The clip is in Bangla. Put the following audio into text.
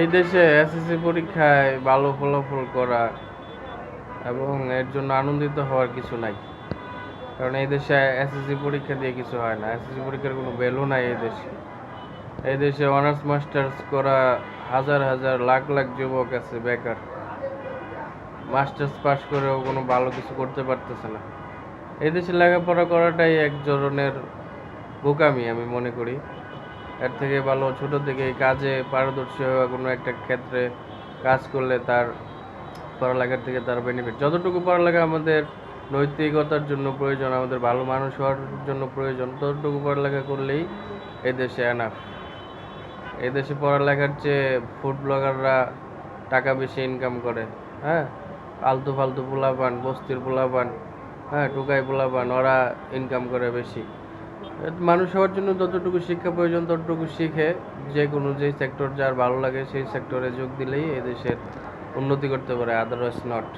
এই দেশে এসএসসি পরীক্ষায় ভালো ফলাফল করা এবং এর জন্য আনন্দিত হওয়ার কিছু নাই। কারণ এই দেশে এসএসসি পরীক্ষা দিয়ে কিছু হয় না। এসএসসি পরীক্ষার কোনো ভ্যালু নাই এই দেশে। এই দেশে অনার্স মাস্টার্স করা হাজার হাজার, লাখ লাখ যুবক আছে, বেকার। মাস্টার্স পাস করেও কোনো ভালো কিছু করতে পারতেছে না। এই দেশে লেখাপড়া করাটাই এক ধরনের বোকামি আমি মনে করি। এর থেকে ভালো ছোট থেকে কাজে পারদর্শী হওয়া কোনো একটা ক্ষেত্রে কাজ করলে তার পড়ালেখার থেকে তার বেনিফিট যতটুকু পড়ালেখা আমাদের নৈতিকতার জন্য প্রয়োজন, আমাদের ভালো মানুষ হওয়ার জন্য প্রয়োজন, ততটুকু পড়ালেখা করলেই এই দেশে এনাফ এই দেশে পড়ালেখার চেয়ে ফুড ব্লগাররা টাকা বেশি ইনকাম করে হ্যাঁ? আলতু ফালতু পোলাপান, বস্তির পোলাপান হ্যাঁ? টুকাই পোলাপান, ওরা ইনকাম করে বেশি। মানুষ হওয়ার জন্য যতটুকু শিক্ষা প্রয়োজন, ততটুকু শিখে যে কোনো যে সেক্টর যার ভালো লাগে সেই সেক্টরে যোগ দিলেই এদেশের উন্নতি করতে পারে আদারওয়াইজ নট